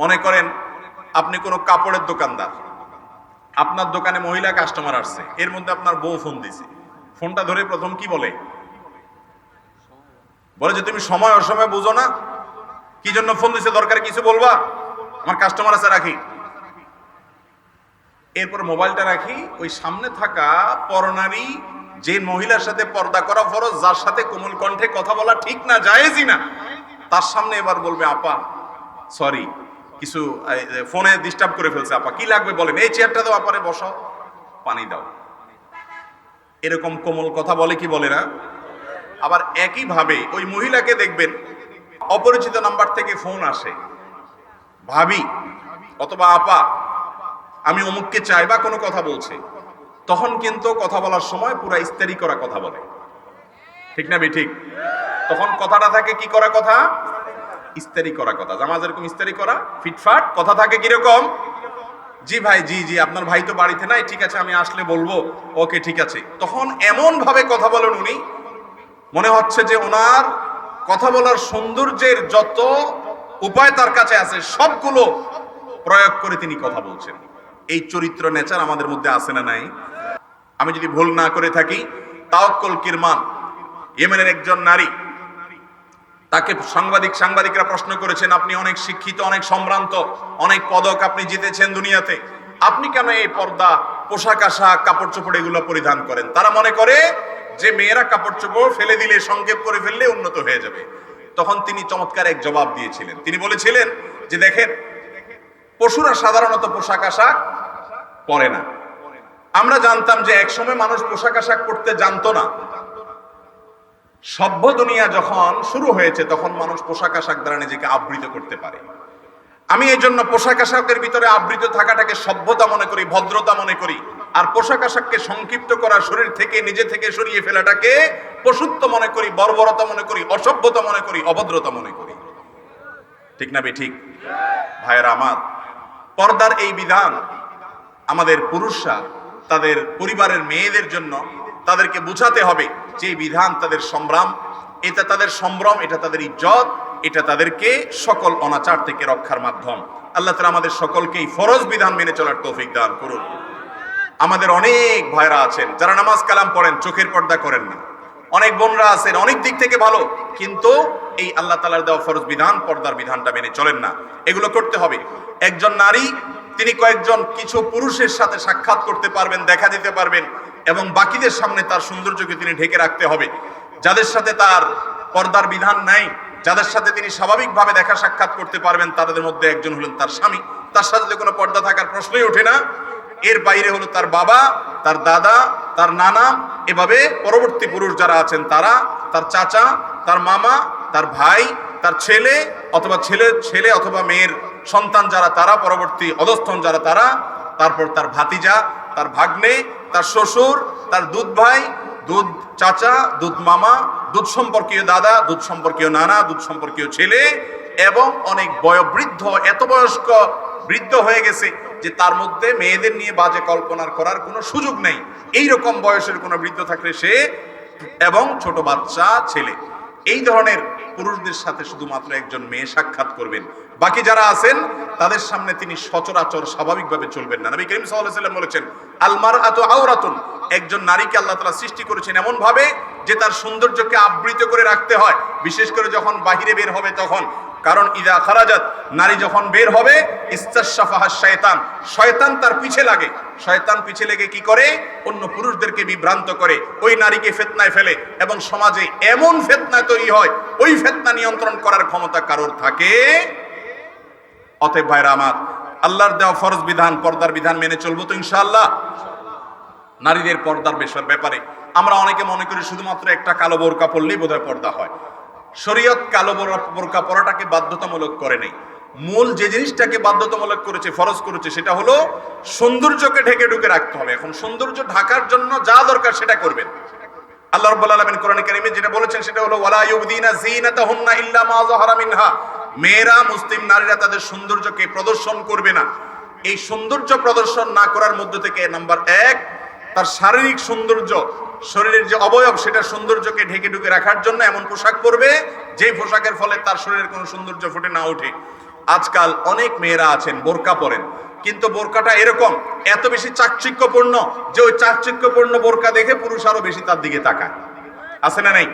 মনে করেন আপনি কোনো কাপড়ের দোকানদার। আপনার দোকানে মহিলা কাস্টমার আসছে, এর মধ্যে আপনার বউ ফোন দিছে। ফোনটা ধরে প্রথম কি বলে? বলে যে, তুমি সময় অসময় বুঝো না। কি জন্য ফোন দিছে? দরকার কিছু বলবা? আমার কাস্টমার আছে, রাখি। এরপর মোবাইলটা রাখি, ওই সামনে থাকা পরনারী, যে মহিলার সাথে পর্দা করা ফরজ, যার সাথে কোমল কণ্ঠে কথা বলা ঠিক না, জায়েজই না, তার সামনে এবার বলবে, আপা সরি কিছু ফোনে ডিস্টার্ব করে ফেলছে, আপা, কি লাগবে বলেন? এই চেয়ারটা দাও, আপারে বসাও, পানি দাও। এরকম কোমল কথা বলে কি বলে না? আবার একইভাবে ওই মহিলাকে দেখবেন, অপরিচিত নাম্বার থেকে ফোন আসে। ভাবি, অথবা আপা, আমি অমুককে চাই বা কোনো কথা বলছে। তখন কিন্তু কথা বলার সময় পুরা ইস্তারি করা কথা বলে। ঠিক না বে ঠিক তখন কথাটা থাকে কি করা কথা? ইস্তারি করা কথা। জামা যেরকম ইস্তারি করা, ফিটফাট, কথা থাকে কীরকম? জি ভাই, জি জি, আপনার ভাই তো বাড়িতে নাই, ঠিক আছে, আমি আসলে বলব। ওকে, ঠিক আছে। তখন এমন ভাবে কথা বলেন উনি, মনে হচ্ছে যে ওনার কথা বলার সৌন্দর্যের যত উপায় তার কাছে আছে, সবগুলো প্রয়োগ করে তিনি কথা বলছেন। এই চরিত্র নেচার আমাদের মধ্যে আছে না নাই? আমি যদি ভুল না করে থাকি তাওকল কিরমান, ইয়েমেনের একজন নারী তাকে সাংবাদিক সাংবাদিকরা প্রশ্ন করেছেন, আপনি অনেক শিক্ষিত, অনেক সম্ভ্রান্ত, অনেক পদক আপনি জিতেছেন দুনিয়াতে। আপনি কেন এই পর্দা, পোশাক আশাক, কাপড় চোপড় এগুলো পরিধান করেন? তারা মনে করে যে মেয়েরা কাপড় চোপড় ফেলে দিলে, সংক্ষেপ করে ফেললে উন্নত হয়ে যাবে। তখন তিনি চমৎকার এক জবাব দিয়েছিলেন। তিনি বলেছিলেন যে, দেখেন, পশুরা সাধারণত পোশাক আশাক পরে না। আমরা জানতাম যে একসময় মানুষ পোশাক আশাক পরতে জানতো না। সভ্য দুনিয়া যখন শুরু হয়েছে, তখন মানুষ পোশাক আশাক দ্বারা নিজেকে আবৃত করতে পারে। আমি এই জন্য পোশাক আশাকের ভিতরে আবৃত থাকাটাকে সভ্যতা মনে করি, ভদ্রতা মনে করি। আর পোশাক আশাককে সংক্ষিপ্ত করা, শরীর থেকে, নিজে থেকে সরিয়ে ফেলাটাকে পশুত্ব মনে করি, বর্বরতা মনে করি, অসভ্যতা মনে করি, অভদ্রতা মনে করি। ঠিক না বে ঠিক? ভাইয়েরা আমার, পর্দার এই বিধান আমাদের পুরুষরা, তাদের পরিবারের মেয়েদের জন্য তাদেরকে বুঝাতে হবে যে বিধান তাদের সম্ভ্রাম, এটা তাদের সম্ভ্রম, এটা তাদের ইজ্জত, এটা তাদেরকে সকল অনাচার থেকে রক্ষার মাধ্যম। আল্লাহ তালা আমাদের সকলকেই ফরজ বিধান মেনে চলার তৌফিক দান করুন। আমাদের অনেক ভাইরা আছেন, যারা নামাজ কালাম পড়েন, চোখের পর্দা করেন না। অনেক বোনরা আছেন, অনেক দিক থেকে ভালো, কিন্তু এই আল্লাহ তালার দেওয়া ফরজ বিধান, পর্দার বিধানটা মেনে চলেন না। এগুলো করতে হবে। একজন নারী, তিনি কয়েকজন কিছু পুরুষের সাথে সাক্ষাৎ করতে পারবেন, দেখা দিতে পারবেন। এবং বাকিদের সামনে তার সৌন্দর্যকে তিনি ঢেকে রাখতে হবে। যাদের সাথে তার পর্দার বিধান নাই, যাদের সাথে তিনি স্বাভাবিকভাবে দেখা সাক্ষাৎ করতে পারবেন, তাদের মধ্যে একজন হলেন তার স্বামী। তার সাথে কোনো পর্দা থাকার প্রশ্নই ওঠে না, এর বাইরে হলো তার বাবা, তার দাদা, তার নানা, এভাবে পরবর্তী পুরুষ যারা আছেন তারা, তার চাচা, তার মামা, তার ভাই, তার ছেলে অথবা ছেলে ছেলে অথবা মেয়ের সন্তান যারা, তারা পরবর্তী অধস্থন যারা তারা, তারপর তার ভাতিজা, তার ভাগ্নে তার শ্বশুর, তার দুধ ভাই, দুধ চাচা, দুধ মামা, দুধ সম্পর্কীয় দাদা, দুধ সম্পর্কীয় নানা, দুধ সম্পর্কীয় ছেলে এবং অনেক বয়োবৃদ্ধ, এত বয়স্ক বৃদ্ধ হয়ে গেছে যে তার মধ্যে মেয়েদের নিয়ে বাজে কল্পনার করার কোনো সুযোগ নেই। এই রকম বয়সের কোনো বৃদ্ধ থাকলে সে এবং ছোট বাচ্চা, ছেলে। এই ধরনের পুরুষদের সাথে শুধুমাত্র একজন মেয়ে সাক্ষাৎ করবেন। বাকি যারা আছেন, তাদের সামনে তিনি সচরাচর স্বাভাবিকভাবে চলবেন না। নবী করিম সাল্লাম বলেছেন আলমার আত আওরাতুন একজন নারীকে আল্লাহ তালা সৃষ্টি করেছেন এমন ভাবে যে তার সৌন্দর্যকে আবৃত করে রাখতে হয়। বিশেষ করে যখন বাহিরে বের হবে তখন। কারণ ইদা খারাজাত, নারী যখন বের হবে, ইস্তাশাফাহা শয়তান শয়তান তার পিছে লাগে। শয়তান পিছে লেগে কি করে? অন্য পুরুষদেরকে বিভ্রান্ত করে। ওই নারীকে ফেতনায় ফেলে এবং সমাজে এমন ফেতনা তৈরি হয়, ওই ফেতনা নিয়ন্ত্রণ করার ক্ষমতা কারোর থাকে? অতএব ভাইরা আমার, আল্লাহর দেওয়া ফরজ বিধান, পর্দার বিধান মেনে চলবো তো ইনশাআল্লাহ। নারীদের পর্দার বেশার ব্যাপারে আমরা অনেকে মনে করি শুধুমাত্র একটা কালো বোরকা পরলেই বোধহয় পর্দা হয়। শরীয়ত কালো বোরকা পরাটাকে বাধ্যতামূলক করে নেই। মূল যে জিনিসটাকে বাধ্যতামূলক করেছে, ফরজ করেছে, সেটা হলো সৌন্দর্যকে ঢেকে ঢুকে রাখতে হবে। এখন সৌন্দর্য ঢাকার জন্য যা দরকার সেটা করবেন। আল্লাহ রাব্বুল আলামিন কোরআন কারীমে যেটা বলেছেন, সেটা হলো, ওয়ালা ইউবদিনা যিনাতাহুন্না ইল্লা মা যাহারা মিনহা। মেয়েরা, মুসলিম নারীরা তাদের সৌন্দর্যকে প্রদর্শন করবে না। এই সৌন্দর্য প্রদর্শন না করার মধ্য থেকে নাম্বার এক তার শারীরিক সৌন্দর্য, শরীরের যে অবয়ব, সেটা সৌন্দর্যকে ঢেকে ঢুকে রাখার জন্য এমন পোশাক পরবে, যেই পোশাকের ফলে তার শরীরের কোনো সৌন্দর্য ফুটে না ওঠে। আজকাল অনেক মেয়েরা আছেন, বোরকা পরেন। কিন্তু বোরকাটা এরকম, এত বেশি চাকচিক্যপূর্ণ যে ওই চাকচিক্যপূর্ণ বোরকা দেখে পুরুষ আরও বেশি তার দিকে তাকায়। আছে না নেই?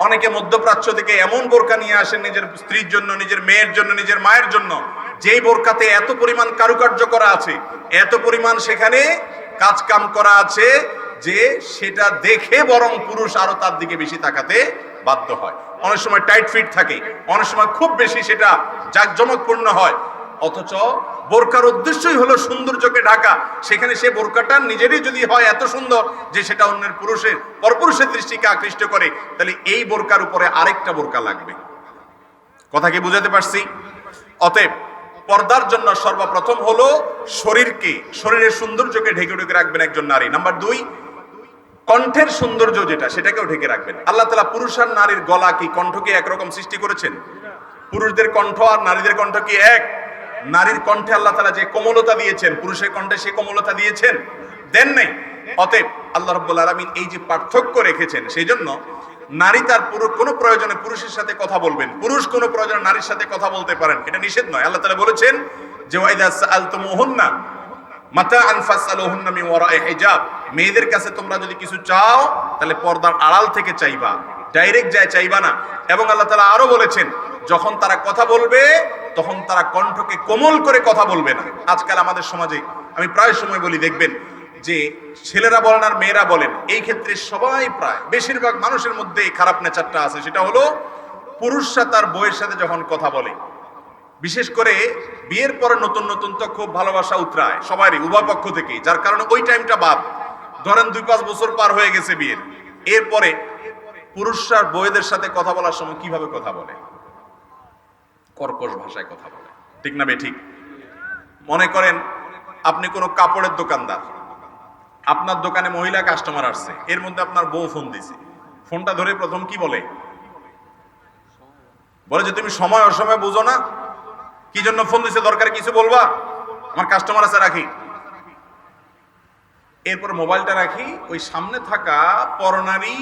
অনেকে মধ্যপ্রাচ্য থেকে এমন বোরকা নিয়ে আসেন নিজের স্ত্রীর জন্য, নিজের মেয়ের জন্য, নিজের মায়ের জন্য, যেই বোরকাতে এত পরিমাণ কারুকার্য করা আছে, এত পরিমাণ সেখানে কাজ কাম করা আছে যে সেটা দেখে বরং পুরুষ আরও তার দিকে বেশি তাকাতে বাধ্য হয়। অনেক সময় টাইট ফিট থাকে, অনেক সময় খুব বেশি সেটা জাঁকজমকপূর্ণ হয়। অথচ বোরকার উদ্দেশ্যই হলো সৌন্দর্যকে ঢাকা। সেখানে সে বোরকাটা নিজেরই যদি হয় এত সুন্দর যে সেটা অন্যের পুরুষের, পরপুরুষের দৃষ্টিকে আকৃষ্ট করে, তাহলে এই বোরকার উপরে আরেকটা বোরকা লাগবে। কথা কি বুঝাতে পারছি? অতএব পর্দার জন্য সর্বপ্রথম হলো শরীরকে শরীরের সৌন্দর্যকে ঢেকে ঢেকে রাখবেন একজন নারী। নাম্বার দুই, কণ্ঠের সৌন্দর্য যেটা, সেটাকেও ঢেকে রাখবেন। আল্লাহ তালা পুরুষ আর নারীর গলা কি কণ্ঠকে একরকম সৃষ্টি করেছেন? পুরুষদের কণ্ঠ আর নারীদের কণ্ঠ কি এক? নারীর কণ্ঠে আল্লাহ তালা যে কোমলতা দিয়েছেন, পুরুষের কণ্ঠে সে কোমলতা দিয়েছেন? দেন নাই। অতএব আল্লাহ রব্বুল আলমিন এই যে পার্থক্য রেখেছেন, সেই জন্য নারী তার পুরো কোনো প্রয়োজনে পুরুষের সাথে কথা বলবেন। পুরুষ কোনো প্রয়োজনে নারীর সাথে কথা বলতে পারেন। এটা নিষেধ নয়। আল্লাহ তালা বলেছেন যে, ওয়াইদা সাআলতুমুহুন্না মাতা আনফাসালুহুন্না মিন ওয়ারা'i হিজাব। মেয়েদের কাছে তোমরা যদি কিছু চাও, তাহলে পর্দার আড়াল থেকে চাইবা। ডাইরেক্ট যায় চাইবা না। এবং আল্লাহ তাআলা আরও বলেছেন, যখন তারা কথা বলবে, তখন তারা কণ্ঠকে কোমল করে কথা বলবে না। আজকাল আমাদের সমাজে, আমি প্রায় সময় বলি, দেখবেন যে ছেলেরা বলেন আর মেয়েরা বলেন, এই ক্ষেত্রে সবাই প্রায়, বেশিরভাগ মানুষের মধ্যে এই খারাপ নেচারটা আছে, সেটা হলো পুরুষরা তার বইয়ের সাথে যখন কথা বলে, বিশেষ করে বিয়ের পরে নতুন নতুন তো খুব ভালোবাসা উতরায়, সবারই, উভয় পক্ষ থেকে যার কারণে ওই টাইমটা বাদ। ধরেন দুই পাঁচ বছর পার হয়ে গেছে বিয়ের, এরপরে পুরুষরা বইয়েদের সাথে কথা বলার সময় কীভাবে কথা বলে? কর্কশ ভাষায় কথা বলে। ঠিক না বে, ঠিক? মনে করেন, আপনি কোনো কাপড়ের দোকানদার আপনার দোকানে মহিলা কাস্টমার আসছে, এর মধ্যে আপনার বউ ফোন দিছে। ফোনটা ধরে প্রথম কি বলে? বলে যে, তুমি সময় অসময় বুঝো না। কি জন্য ফোন দিছে? দরকার কিছু বলবা? আমার কাস্টমার আছে, রাখি। এরপর মোবাইলটা রাখি, ওই সামনে থাকা পরনারী,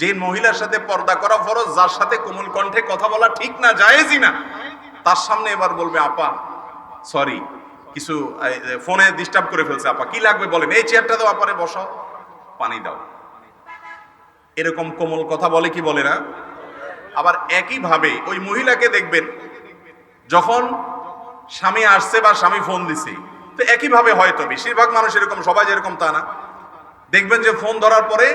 যে মহিলার সাথে পর্দা করা ফরজ, যার সাথে কোমল কণ্ঠে কথা বলা ঠিক না, জায়েজই না, তার সামনে এবার বলবে, আপা সরি কিছু ফোনে ডিস্টার্ব করে ফেলছে আপা। কি লাগবে বলেন? এই চেয়ারটা দাও, আপারে বসাও। পানি দাও। এরকম কোমল কথা বলে কি বলে না? আবার একইভাবে ওই মহিলাকে দেখবেন, যখন স্বামী আসছে বা স্বামী ফোন দিছে, তো একইভাবে হয়তো বেশিরভাগ মানুষ এরকম, সবাই যেরকম তা না। দেখবেন যে ফোন ধরার পরে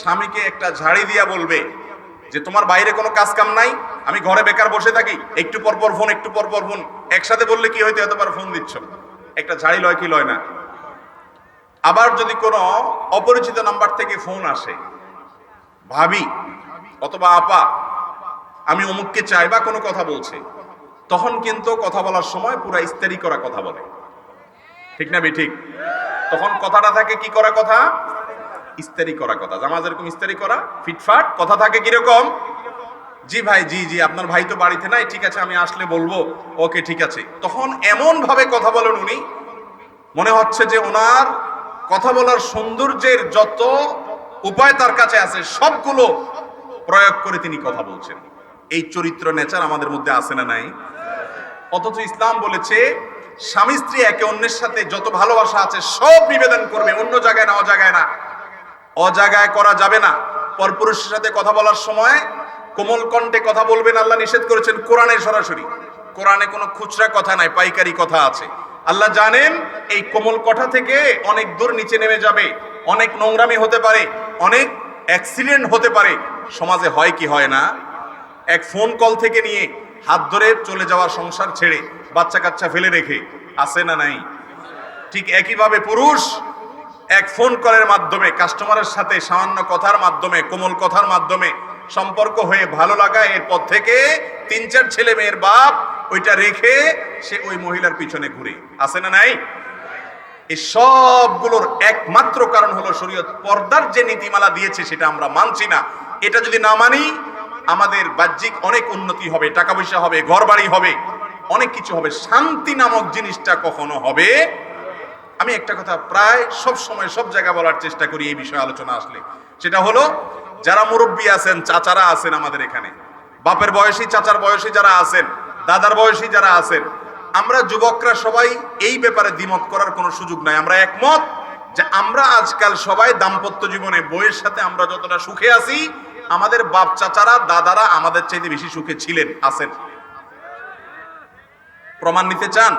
স্বামীকে একটা ঝাড়ি দিয়া বলবে যে তোমার বাইরে কোনো কাজ কাম নাই, আমি ঘরে বেকার বসে থাকি, একটু পর পর ফোন, একটু পর পর ফোন। একসাথে বললে কি হয়তো এতবার ফোন দিচ্ছ? একটা ঝাড়ি লয় কি লয় না? আবার যদি কোনো অপরিচিত নাম্বার থেকে ফোন আসে, ভাবি, অথবা আপা, আমি অমুককে চাই বা কোনো কথা বলছে। তখন কিন্তু কথা বলার সময় পুরা ইস্তারি করা কথা বলে। ঠিক না বে ঠিক তখন কথাটা থাকে কি করা কথা? ইস্তারি করা কথা। জামা যেরকম ইস্তারি করা, ফিটফাট, কথা থাকে কীরকম? জি ভাই, জি জি, আপনার ভাই তো বাড়িতে নাই, ঠিক আছে, আমি আসলে বলব। ওকে, ঠিক আছে। তখন এমন ভাবে কথা বলেন উনি, মনে হচ্ছে যে ওনার কথা বলার সৌন্দর্যের যত উপায় তার কাছে আছে, সবগুলো প্রয়োগ করে তিনি কথা বলছেন। এই চরিত্র নেচার আমাদের মধ্যে আছে না নাই? অথচ ইসলাম বলেছে স্বামী স্ত্রী একে অন্যের সাথে যত ভালোবাসা আছে, সব নিবেদন করবে, অন্য জায়গায় না, অজায়গায় না। অজায়গায় করা যাবে না। পরপুরুষের সাথে কথা বলার সময় কোমল কণ্ঠে কথা বলবেন আল্লাহ নিষেধ করেছেন কোরআনে সরাসরি। কোরআনে কোনো খুচরা কথা নাই, পাইকারি কথা আছে। আল্লাহ জানেন এই কোমল কথা থেকে অনেক দূর নিচে নেমে যাবে। অনেক নোংরামি হতে পারে, অনেক অ্যাক্সিডেন্ট হতে পারে। সমাজে হয় কি হয় না? এক ফোন কল থেকে নিয়ে হাত ধরে চলে যাওয়া সংসার ছেড়ে বাচ্চা কাচ্চা ফেলে রেখে আছে না নাই? ঠিক একইভাবে পুরুষ এক ফোন কলের মাধ্যমে কাস্টমারের সাথে সামান্য কথার মাধ্যমে, কোমল কথার মাধ্যমে সম্পর্ক হয়ে ভালো লাগা, এরপর থেকে তিন চার ছেলে মেয়ের বাপ ওইটা রেখে সে ওই মহিলার পিছনে ঘুরে। আছে না নাই? এই সবগুলোর একমাত্র কারণ হলো শরীয়ত পর্দার যে নীতিমালা দিয়েছে সেটা আমরা মানছি না। এটা যদি না মানি, আমাদের বাহ্যিক অনেক উন্নতি হবে, টাকা পয়সা হবে ঘর বাড়ি হবে, অনেক কিছু হবে। শান্তি নামক জিনিসটা কখনো হবে আমি একটা কথা প্রায় সব সময় সব জায়গা বলার চেষ্টা করি এই বিষয়ে আলোচনা আসলে। সেটা হলো, যারা মুরব্বী আছেন, চাচারা আছেন আমাদের এখানে। বাপের বয়সী, চাচার বয়সী যারা আছেন, দাদার বয়সী যারা আছেন, আমরা যুবকরা সবাই এই ব্যাপারে দ্বিমত করার কোনো সুযোগ নাই। আমরা একমত যে আমরা আজকাল সবাই দাম্পত্য জীবনে বইয়ের সাথে আমরা যতটা সুখে আছি, আমাদের বাপ চাচারা, দাদারা আমাদের চাইতে বেশি সুখে ছিলেন, আছেন। প্রমাণ নিতে চান?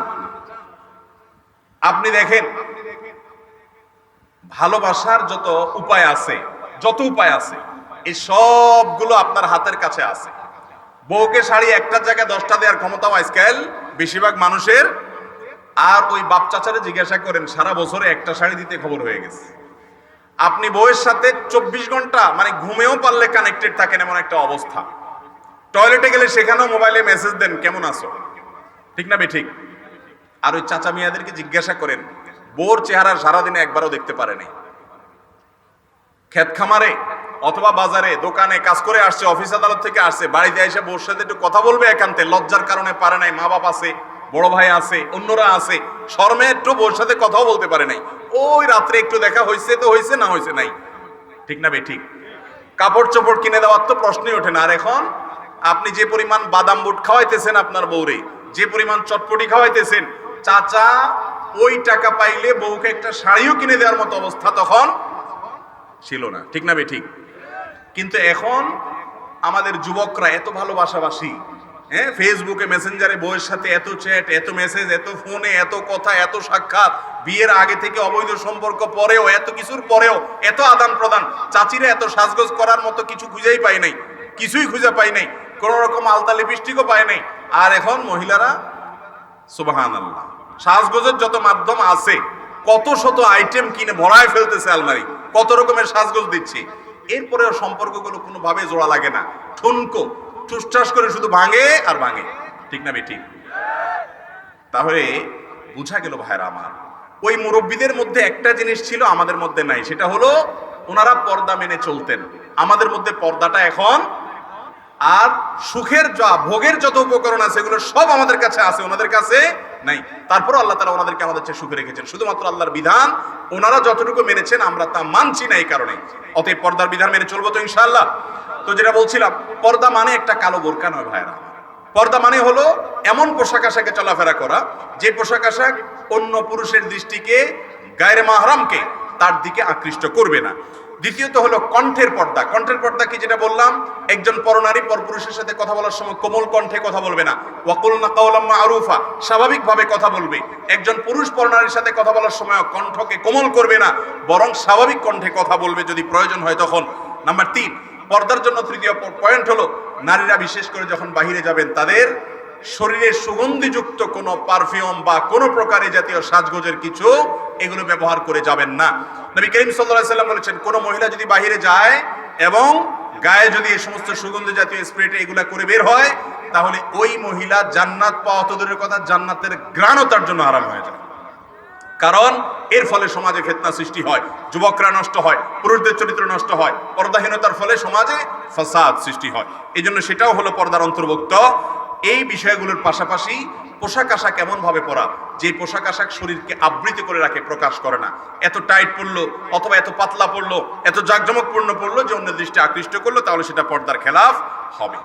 আপনি দেখেন, ভালোবাসার যত উপায় আছে, যত উপায় আছে, এই সবগুলো আপনার হাতের কাছে আছে। বউকে শাড়ি একটা জায়গায় দশটা দেওয়ার ক্ষমতাও আজকাল বেশিরভাগ মানুষের। আর ওই বাপ চাচারে জিজ্ঞাসা করেন, সারা বছরে একটা শাড়ি দিতে খবর হয়ে গেছে। আপনি বউয়ের সাথে চব্বিশ ঘণ্টা মানে ঘুমেও পারলে কানেক্টেড থাকেন এমন একটা অবস্থা। টয়লেটে গেলে সেখানেও মোবাইলে মেসেজ দেন, কেমন আছো? ঠিক না বে ঠিক? আর ওই চাচা মিয়াদেরকে জিজ্ঞাসা করেন, বোর চেহারা সারাদিনে একবারও দেখতে পারেনি ক্ষেত খামারে অথবা বাজারে দোকানে কাজ করে আসছে, অফিস আদালত থেকে আসছে, বাড়িতে এসে বোর সাথে একটু কথা বলবে একান্তে লজ্জার কারণে পারে নাই, মা বাপ আছে, বড় ভাই আছে, অন্যরা আছে, শর্মে একটু বোর সাথে কথাও বলতে পারে নাই। ওই রাত্রে একটু দেখা হয়েছে তো হয়েছে না হয়েছে নাই। ঠিক না বে, ঠিক। কাপড় চোপড় কিনে দেওয়ার তো প্রশ্নই ওঠে না। আর এখন আপনি যে পরিমাণ বাদাম বুট খাওয়াইতেছেন আপনার বউরে, যে পরিমাণ চটপটি খাওয়াইতেছেন চাচা, ওই টাকা পাইলে বউকে একটা শাড়িও কিনে দেওয়ার মতো অবস্থা তখন ছিল না। ঠিক না ঠিক? কিন্তু এখন আমাদের যুবকরা এত ভালোবাসাবাসী হ্যাঁ? ফেসবুকে মেসেঞ্জারে বউয়ের সাথে এত চ্যাট এত মেসেজ এত ফোনে এত কথা, এত সাক্ষাৎ, বিয়ের আগে থেকে অবৈধ সম্পর্ক পরেও, এত কিছুর পরেও, এত আদান প্রদান, চাচিরা এত সাজগোজ করার মতো কিছু খুঁজেই পাই নাই, কিছুই খুঁজে পাই নাই কোন রকম আলতা লিপস্টিকও পায় নাই। আর এখন মহিলারা সুবাহান আল্লাহ সাজগোজের যত মাধ্যম আছে, কত শত আইটেম কিনে ভরায় ফেলতেছে আলমারি, কত রকমের সাজগোজ দিচ্ছে। এরপরেও সম্পর্কগুলো কোনোভাবে জোড়া লাগে না। ঠুনকো, ঠুসঠাস করে শুধু ভাঙে আর ভাঙে। ঠিক না বেঠিক? তাহলে বুঝা গেল ভাইরা আমার, ওই মুরব্বীদের মধ্যে একটা জিনিস ছিল আমাদের মধ্যে নাই, সেটা হলো ওনারা পর্দা মেনে চলতেন। আমাদের মধ্যে পর্দাটা এখন আর সুখের যা, ভোগের যত উপকরণ আছে, এগুলো সব আমাদের কাছে আছে, ওনাদের কাছে নাই। তারপর আল্লাহ তালা ওনাদেরকে আমাদের চেয়ে সুখে রেখেছেন। শুধুমাত্র আল্লাহর বিধান, ওনারা যতটুকু মেনেছেন, আমরা তা মানছি না এই কারণে। অতএব পর্দার বিধান মেনে চলবো তো ইনশাল্লাহ তো যেটা বলছিলাম, পর্দা মানে একটা কালো বোরকা নয় ভাইরা পর্দা মানে হলো এমন পোশাক আশাকে চলাফেরা করা, যে পোশাক আশাক অন্য পুরুষের দৃষ্টিকে, গায়ের মাহরামকে তার দিকে আকৃষ্ট করবে না। দ্বিতীয়ত হলো কণ্ঠের পর্দা। কণ্ঠের পর্দা কি যেটা বললাম? একজন পরনারী পরপুরুষের সাথে কথা বলার সময় কোমল কণ্ঠে কথা বলবে না। ওয়াকুল না কাউলাম্মা আরুফা স্বাভাবিকভাবে কথা বলবে। একজন পুরুষ পরনারীর সাথে কথা বলার সময় কণ্ঠকে কোমল করবে না, বরং স্বাভাবিক কণ্ঠে কথা বলবে যদি প্রয়োজন হয় তখন। নাম্বার তিন, পর্দার জন্য তৃতীয় পয়েন্ট হলো, নারীরা বিশেষ করে যখন বাহিরে যাবেন, তাদের শরীরে সুগন্ধিযুক্ত কোনো পারফিউম বা কোনো প্রকারে জাতীয় সাজগোজের কিছু এগুলো ব্যবহার করে যাবেন না। নবী করিম সাল্লাল্লাহু সাল্লাম বলেছেন, কোনো মহিলা যদি বাহিরে যায় এবং গায়ে যদি এই সমস্ত সুগন্ধি জাতীয় স্প্রেটে এগুলা করে বের হয়, তাহলে ওই মহিলা জান্নাত পাওয়া তো দূরের কথা, জান্নাতের গ্রাণও তার জন্য আরাম হয়ে যায়। কারণ এর ফলে সমাজে ফেতনা সৃষ্টি হয়, যুবকরা নষ্ট হয়, পুরুষদের চরিত্র নষ্ট হয়, পর্দাহীনতার ফলে সমাজে ফাসাদ সৃষ্টি হয়। এই জন্য সেটাও হলো পর্দার অন্তর্ভুক্ত এই বিষয়গুলোর পাশাপাশি পোশাক আশাক এমনভাবে পরা যে পোশাক আশাক শরীরকে আবৃত করে রাখে, প্রকাশ করে না। এত টাইট পড়ল অথবা এত পাতলা পড়ল এত জাকজমকপূর্ণ পড়ল যে অন্য দৃষ্টি আকৃষ্ট করল, তাহলে সেটা পর্দার খেলাফ হবে।